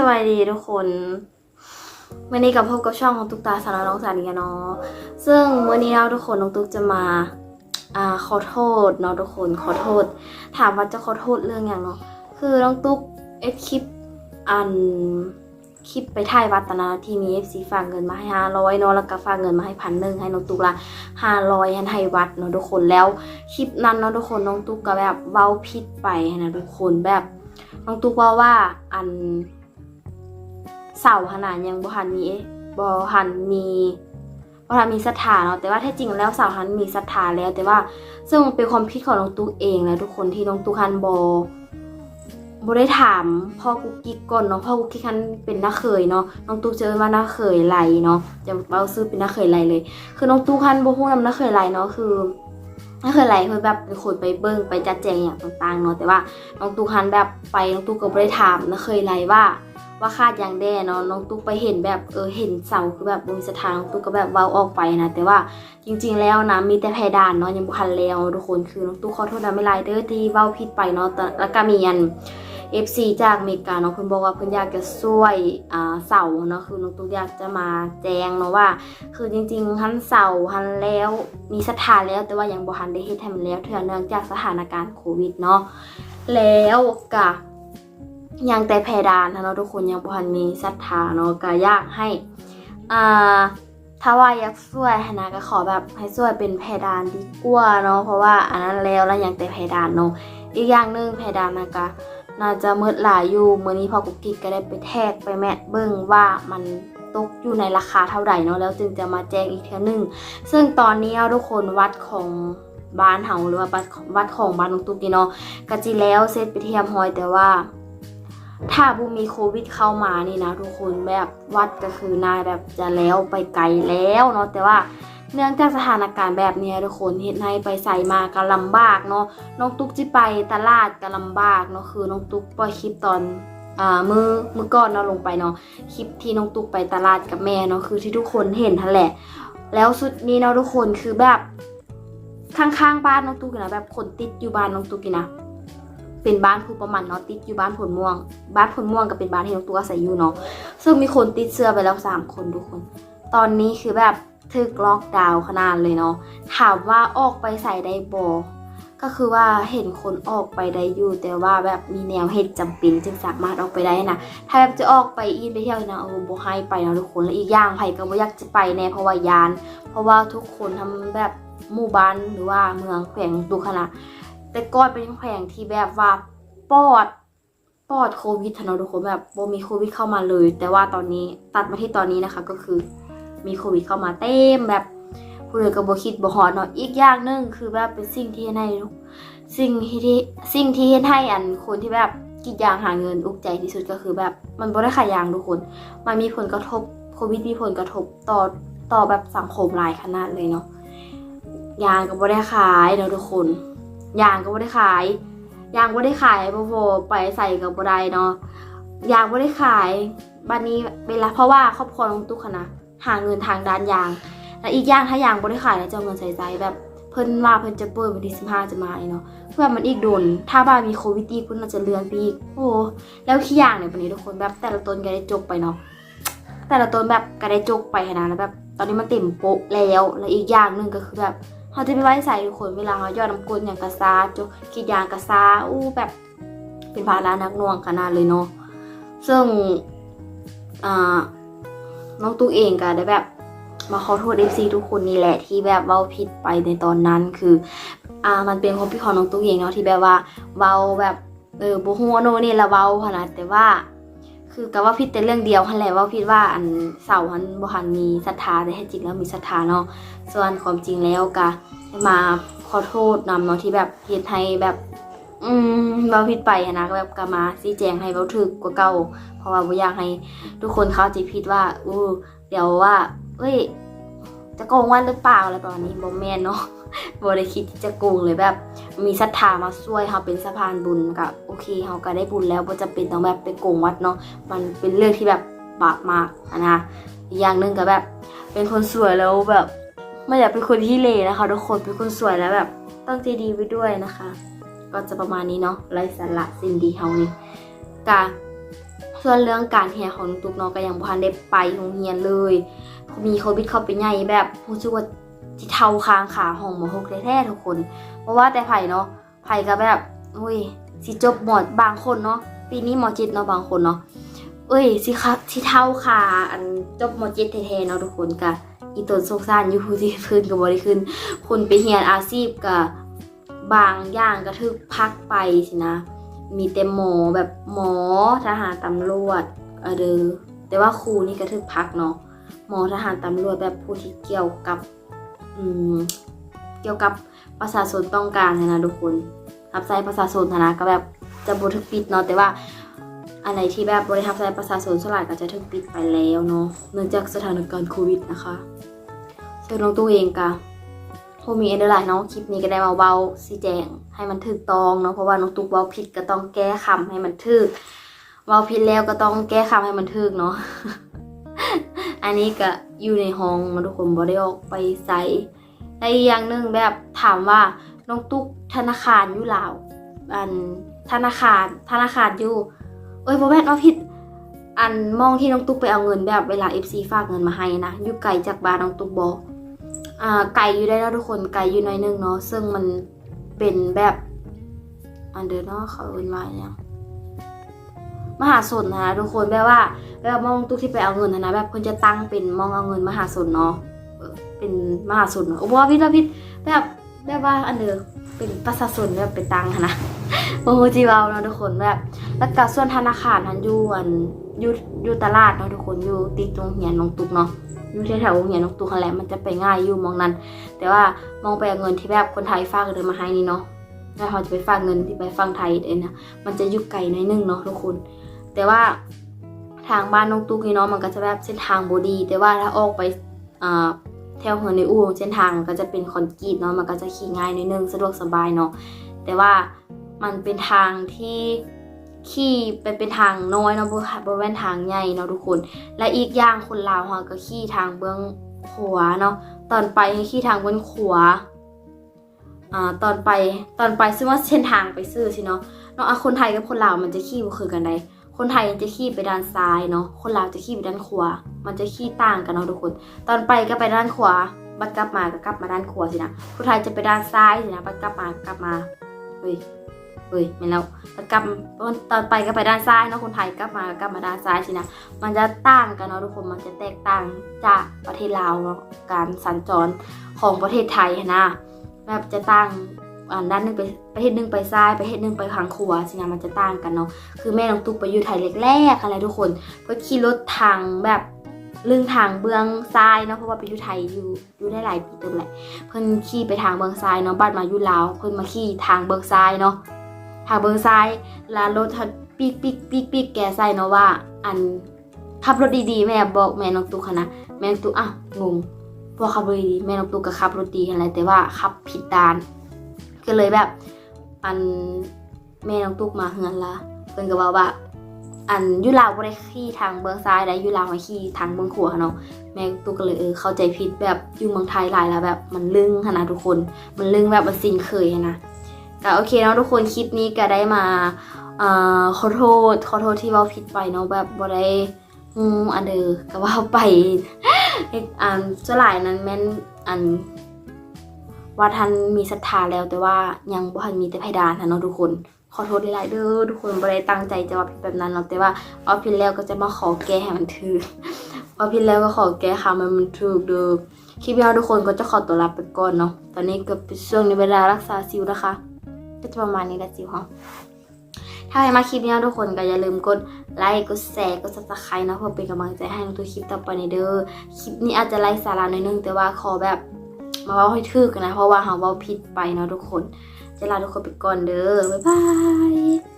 สวัสดีทุกคนวันนี้กับพบกับช่องของตุ๊กตาสาวน้องสานีกันเนาะซึ่งวันนี้เราทุกคนน้องตุ๊กจะมาอ่าขอโทษเนาะทุกคนขอโทษ ถามว่าจะขอโทษเรื่องอย่างเนาะคือน้องตุ๊กเอ็ดคลิปอันคลิปไปถ่ายวัดตนนที่มีเอฟซีฝากเงินมาให้ห้าร้อยเนาะแล้วก็ฝากเงินมาให้พันหนึ่งให้น้องตุ๊กละห้าร้อยให้วัดเนาะทุกคนแล้วคลิปนั้นเนาะทุกคนน้องตุ๊กก็แบบเว้าผิดไปนะทุกคนแบบน้องตุ๊กว่าว่าอัน เสาขนาดยังบ่ทันมีบ่ทันมีบ่ทันมีศรัทธาเนาะแต่ว่าแท้จริงแล้วเสาทันมีศรัทธาแล้ว แต่ว่าซึ่งเป็นความคิดของน้องตุ๊กเองนะทุกคนที่น้องตุ๊กฮันบ่บ่ได้ถามพ่อกุ๊กกิ๊กก่อนเนาะพ่อกุ๊กกิ๊กฮันเป็นน้าเขยเนาะน้องตุ๊กเจอมาน้าเขยไหลเนาะจะเอาซื้อเป็นน้าเขยไหลเลย คือน้องตุ๊กฮันบ่ฮู้นำน้าเขยไหลเนาะคือน้าเขยไหลเพิ่นแบบเป็นคนไปเบิ่งไปจัดแจงอย่างต่างๆเนาะแต่ว่าน้องตุ๊กฮันแบบไปน้องตุ๊กก็บ่ได้ถามนะเคยไรว่า ว่าคาดอย่างแด่เนาะน้องตุ๊กไปเห็นแบบเออเห็นเสาคือแบบบนสถานน้องตุ๊กก็แบบเว้าออกไปนะแต่ว่าจริง ๆ แล้วนะมีแต่เพดานเนาะยังบ่ทันแล้วทุกคนคือน้องตุ๊กขอโทษนะไม่ไรเด้อที่เว้าผิดไปเนาะแต่แล้วก็มีอัน FC จากอเมริกาเนาะเพิ่นบอกว่าเพิ่นอยากจะช่วยอ่าเสาเนาะคือน้องตุ๊กอยากจะมาแจ้งเนาะว่า คือจริงๆหันเสาหันแล้วมีสถานแล้วแต่ว่ายังบ่ทันได้เฮ็ดให้มันแล้วเทื่อเนื่องจากสถานการณ์โควิดเนาะแล้วกะ ยังแต่เพดานนะเนาะทุกคนยังบ่ทันมีศรัทธาเนาะก็อยากให้อ่าถ้าว่าอยากช่วยนะก็ขอแบบให้ช่วยเป็นเพดานดีกว่าเนาะเพราะว่าอันนั้นแล้วแล้วยังแต่เพดานเนาะอีกอย่างหนึ่งเพดานนะก็น่าจะมืดหลายอยู่มื้อนี้พอกุ๊กกิ๊กก็ได้ไปแทกไปแมะเบิ่งว่ามันตกอยู่ในราคาเท่าไหร่เนาะแล้วจึงจะมาแจ้งอีกเทื่อหนึงซึ่งตอนนี้เอาทุกคนวัดของบ้านเฮาหรือว่าวัดของวัดของบ้านน้องตุ๊กนี่เนาะกะจิแล้วเซตไปเทียมฮอยแต่ว่า ถ้าบูมีโควิดเข้ามานี่นะทุกคนแบบวัดก็คือนายแบบจะแล้วไปไกลแล้วเนาะแต่ว่าเนื่องจากสถานการณ์แบบนี้ทุกคนเฮ็ดให้ไปใส่มาก็ลำบากเนาะน้องตุ๊กจิไปตลาดก็ลำบากเนาะคือน้องตุ๊กปล่อยคลิปตอนอ่ามือมือก่อนเนาะลงไปเนาะคลิปที่น้องตุ๊กไปตลาดกับแม่เนาะคือที่ทุกคนเห็นทันแหละ แล้วสุดนี้เนาะทุกคนคือแบบข้างๆบ้านน้องตุ๊กนะแบบคนติดอยู่บ้านน้องตุ๊กนะ เป็นบ้านผู้ประมันเนาะติดอยู่บ้านผลม่วง บ้านผลม่วงก็เป็นบ้านที่น้องตุ๊กอาศัยอยู่เนาะซึ่งมีคนติดเชื้อไปแล้วสามคนทุกคน ตอนนี้คือแบบถึกล็อกดาวน์ขนาดเลยเนาะถามว่าออกไปใส่ได้บอก็คือว่าเห็นคนออกไปได้อยู่ แต่ว่าแบบมีแนวเหตุจำเป็นจึงสามารถออกไปได้นะถ้าแบบจะออกไปอีนไปเที่ยวนะเออบ่ให้ไปนะทุกคนและอีกอย่างไผก็บ่อยากจะไปแน่เพราะว่ายาน เพราะว่าทุกคนทำแบบหมู่บ้านหรือว่าเมืองแขวงตุขนาด แต่ก่อนเป็นแขวงที่แบบว่าปอดปอดโควิดเนาทุกคนแบบโบมีโควิดเข้ามาเลย แต่ว่าตอนนี้ตัดมาที่ตอนนี้นะคะก็คือมีโควิดเข้ามาเต็มแบบผู้ใดก็บคิดบ่ฮอดเนาะอีกอย่างหนึงคือแบบเป็นสิ่งที่ให้ทุกสิ่งที่สิ่งที่เฮ็ดให้อันคนที่แบบกรีดยางหาเงินอุกใจที่สุดก็คือแบบมันบ่ได้ขายยางทุกคน มันมีผลกระทบโควิดมีผลกระทบต่อต่อแบบสังคมหลายขนาดเลยเนาะยางก็บ่ได้ขายเนาะทุกคน ยางก็บ่ได้ขาย ยางบ่ได้ขายบ่พอไปใส่กับบ่ได้เนาะยางบ่ได้ขายบัดนี้เวลาเพราะว่าครอบครัวน้องตุ๊กอะนะหาเงินทางด้านยาง และอีกอย่างถ้ายางบ่ได้ขายแล้วจะเงินใส่ใจแบบเพิ่นว่าเพิ่นจะเปิดวันที่15จะมาเนาะเพื่อมันอีกโดน ถ้าบ้านมีโควิดอีกเพิ่นน่าจะเลื่อนไปอีกโอ้แล้วขี้ยางเนี่ยวันนี้ทุกคนแบบแต่ละต้นก็ได้จบไปเนาะแต่ละต้นแบบก็ได้จกไปนาดแล้วแบบตอนนี้มันเต็มโป๊ะแล้ว แล้วอีกอย่างหนึ่งก็คือแบบ เขาจะไปไว้ใส่ทุกคนเวลาเขายอดน้ำกลนอย่างกระซาจกกีดยางกระซาอู้แบบเป็นภาระนักน่วงขนาดเลยเนาะซึ่งอ่าน้องตุ๊กเองก็ได้แบบมาขอโทษเอฟซีทุกคนนี่แหละที่แบบเว้าผิดไปในตอนนั้นคืออ่ามันเป็นความผิดของน้องตุ๊กเองเนาะที่แบบว่าเว้าแบบเออบ่ฮู้ว่าโน่นนี่ละเว้าขนาดแต่ว่า คือก็ว่าผิดแต่เรื่องเดียวหันแหละว่าผิดว่าอันเสาหันบ่หันมีศรัทธาแต่แท้จริงแล้วมีศรัทธาเนาะส่วนความจริงแล้วก็ให้มาขอโทษนำเนาะที่แบบเฮ็ดให้แบบ อืมเว้าผิดไปนะก็แบบก็มาชี้แจงให้เว้าถูกกว่าเก่า เพราะว่าบ่อยากให้ทุกคนเข้าใจผิดว่าอู้เดี๋ยวว่า เอ้ย จะโกงวันหรือเปล่าอะไรประมาณนี้บ่แม่นเนาะ บ่ได้คิดที่จะโกงเลยแบบ มีศรัทธามาช่วยเฮาเป็นสะพานบุญก็โอเคเฮาก็ได้บุญแล้วบ่จำเป็นต้องแบบไปโกงวัดเนาะมันเป็นเรื่องที่แบบบาปมากอะนะอย่างหนึ่งก็แบบ เป็นคนสวยแล้วแบบไม่อยากเป็นคนที่เลนะคะทุกคนเป็นคนสวยแล้วแบบต้องใจดีไว้ด้วยนะคะ ก็จะประมาณนี้เนาะไร้สาระสินดีเฮานี่กะสส่วนเรื่องการเรียของน้องตุ๊กเนาะก็ยังบ่ทันได้ไปโรงเรียนเลย มีโควิดเข้าไปใหญ่แบบรู้สึกว่า ที่เทาคางขาห้องหมอหกแท้ๆทุกคนเพราะว่าแต่ไผ่เนาะไผ่ก็แบบอุ้ยสิจบหมดบางคนเนาะปีนี้หมอจิตเนาะบางคนเนาะเอ้ยสิคะสิเท่าคาอันจบหมอจิตแท้ๆเนาะทุกคนก็อีตนสงสารอยู่ผู้ที่ขึ้นก็บ่ได้ขึ้นคนไปเรียนอาชีพก็บบางอย่างก็ถึกพักไปสินะ มีแต่หมอแบบหมอทหารตำรวจเออเดอแต่ว่าครูนี่ก็ถึกพักเนาะหมอทหารตำรวจแบบผู้ที่เกี่ยวกับ เกี่ยวกับประชาชนต้องการนะนะทุกคนรับใช้ประชาชนนะก็แบบจะบทึกปิดเนาะแต่ว่าอะไรที่แบบบริทับใช้ประชาชนส่วนใหญ่ก็จะถึกปิดไปแล้วเนาะเนื่องจากสถานการณ์โควิดนะคะส่วนน้องตัวเองกะพมีเอนเดอร์ไลน์เนาะคลิปนี้ก็ได้มาเว้าสีแจงให้มันถูกตองเนาะเพราะว่าน้องตุ๊กเว้าผิดก็ต้องแก้คำให้มันถูกเว้าผิดแล้วก็ต้องแก้คำให้มันถูกเนาะ อันนี้ก็อยู่ในห้องมาทุกคนบ่ได้ออกไปไสและอีกอย่างหนึ่งแบบถามว่าน้องตุ๊กธนาคารอยู่ลาวอันธนาคารธนาคารอยู่ เอ้ยบ่แม่นว่าผิด อันมองที่น้องตุ๊กไปเอาเงินแบบเวลา FC ฝากเงินมาให้นะอยู่ไกลจากบ้านน้องตุ๊กบ่อ่าไกลอยู่ได้แล้วทุกคนไกลอยู่หน่อยนึงเนาะซึ่งมันเป็นแบบอันเดอร์เนาะเขาเอินว่าอิหยัง มหาสนนะทุกคนแบบว่าแบบมองตุ๊กที่ไปเอาเงินนะแบบเพิ่นจะตั้งเป็นมองเอาเงินมหาสนเนาะเป็นมหาสนโอ้บ่พี่ละพี่แบบแบบว่าอันเดอเป็นประชาชนแบบเป็นตังค์นนะโอ้โหจีเวาเนาะทุกคนแบบแล้วก็ส่วนธนาคารนั้นอยู่อันอยู่อยู่ตลาดเนาะทุกคนอยู่ติดโรงเรียนน้องตุ๊กเนาะอยู่แถวๆโรงเรียนน้องตุ๊กแหละมันจะไปง่ายอยู่มองนั้น แต่ว่ามองไปเอาเงินที่แบบคนไทยฝากเดินมาให้นี่เนาะแล้วเขาจะไปฝากเงินที่ไปฟังไทยเองนะมันจะอยู่ไกลหน่อยนึงเนาะทุกคน แต่ว่าทางบ้านน้องตุ๊กนี่เนาะมันก็จะแบบเส้นทางบดี แต่ว่าถ้าออกไปแถวเหินในอู่เส้นทางก็จะเป็นคอนกรีตเนาะมันก็จะขี่ง่ายนิดนึงสะดวกสบายเนาะแต่ว่ามันเป็นทางที่ขี่เป็นเป็นทางน้อยเนาะบ่บ่แม่นทางใหญ่เนาะทุกคน และอีกอย่างคนลาวเฮาก็ขี่ทางเบื้องขวาเนาะตอนไปให้ขี่ทางเบื้องขวาอ่าตอนไปตอนไปซึ่งว่าเส้นทางไปซื้อสิเนาะเนาะอะคนไทยกับคนลาวมันจะขี่บ่คือกันใด คนไทยจะขี่ไปด้านซ้ายเนาะ คนลาวจะขี่ไปด้านขวา มันจะขี่ต่างกันเนาะทุกคน ตอนไปก็ไปด้านขวา บัดกลับมาก็กลับมาด้านขวาสินะ คนไทยจะไปด้านซ้ายสินะ บัดกลับมากลับมา เฮ้ย เฮ้ยไม่แล้วบัดกลับตอนไปก็ไปด้านซ้ายเนาะ คนไทยกลับมาก็กลับมาด้านซ้ายสินะ มันจะต่างกันเนาะทุกคน มันจะแตกต่างจากประเทศลาวเนาะ การสัญจรของประเทศไทยนะ แบบจะต่าง อันด้านหนึงไปประเทศหนึงไปซ้ายประเทศหนึงไปทางขวาสินะมันจะต่างกันเนาะคือแม่น้องตุ๊กไปอยู่ไทยแรกๆอะไรทุกคนเพื่อขี่รถทางแบบลึงทางเบื้องซ้ายเนาะเพราะว่าไปอยู่ไทยอยู่อยู่ได้หลายปีเต็มแหละเพิ่นขี่ไปทางเบื้องซ้ายเนาะบัดมาอยู่ลาวเพิ่นมาขี่ทางเบื้องซ้ายเนาะทางเบื้องซ้ายแล้วรถปีกปีกปีกปีกแกใส่เนาะว่า อันขับรถดีๆแม่บอกแม่น้องตุ๊กนะแม่น้องตุ๊กอะงงพอขับรถดีแม่น้องตุ๊กก็ขับรถดีอะไรแต่ว่าขับผิดด้าน ก็เลยแบบ อันแม่น้องตุ๊กมาเฮือนละเพิ่นก็ว่าว่า อันยุลาวบ่ได้ขี่ทางเบื้องซ้ายได้ยุลาวมาขี่ทางเบื้องขวาเนาะแม่ตุ๊กก็เลยเออเข้าใจผิดแบบอยู่เมืองไทยหลายแล้วแบบ มันลึงขนาดทุกคน มันลึงแบบมันสินเคยอะนะก็โอเคเนาะทุกคนคลิปนี้ก็ได้มาอ่อขอโทษขอโทษที่เว้าผิดไปเนาะแบบบ่ได้อืมอันเดอก็ว่าไปอันส่วนหลายนั้นแม่นอัน ว่าท่านมีศรัทธาแล้วแต่ว่ายังบ่ทันมีแต่เพดานนะเนาะทุกคน ขอโทษหลายๆเด้อทุกคนบ่ได้ตั้งใจจะว่าผิดแบบนั้นเนาะแต่ว่าเอาผิดแล้วก็จะมาขอแก้ให้มันถูกเอาผิดแล้วก็ขอแก้ค่ะมันมันถูกเด้อคลิปนี้ทุกคนก็จะขอตัวลาไปก่อนเนาะตอนนี้ก็เป็นช่วงในเวลารักษาซิวนะคะก็จะประมาณนี้แหละซิวค่ะถ้าใครมาคลิปนี้ทุกคนก็อย่าลืมกดไลค์กดแชร์กด subscribe นะเพื่อเป็นกำลังใจให้ในตัวคลิปต่อไปในเด้อคลิปนี้อาจจะไร้สาระหน่อยนึงแต่ว่าขอแบบ มาเว่าให้ถึกนะ เพราะว่าหาเว้าผิดไปเนาะทุกคน จะลาทุกคนไปก่อนเด้อ บ๊ายบาย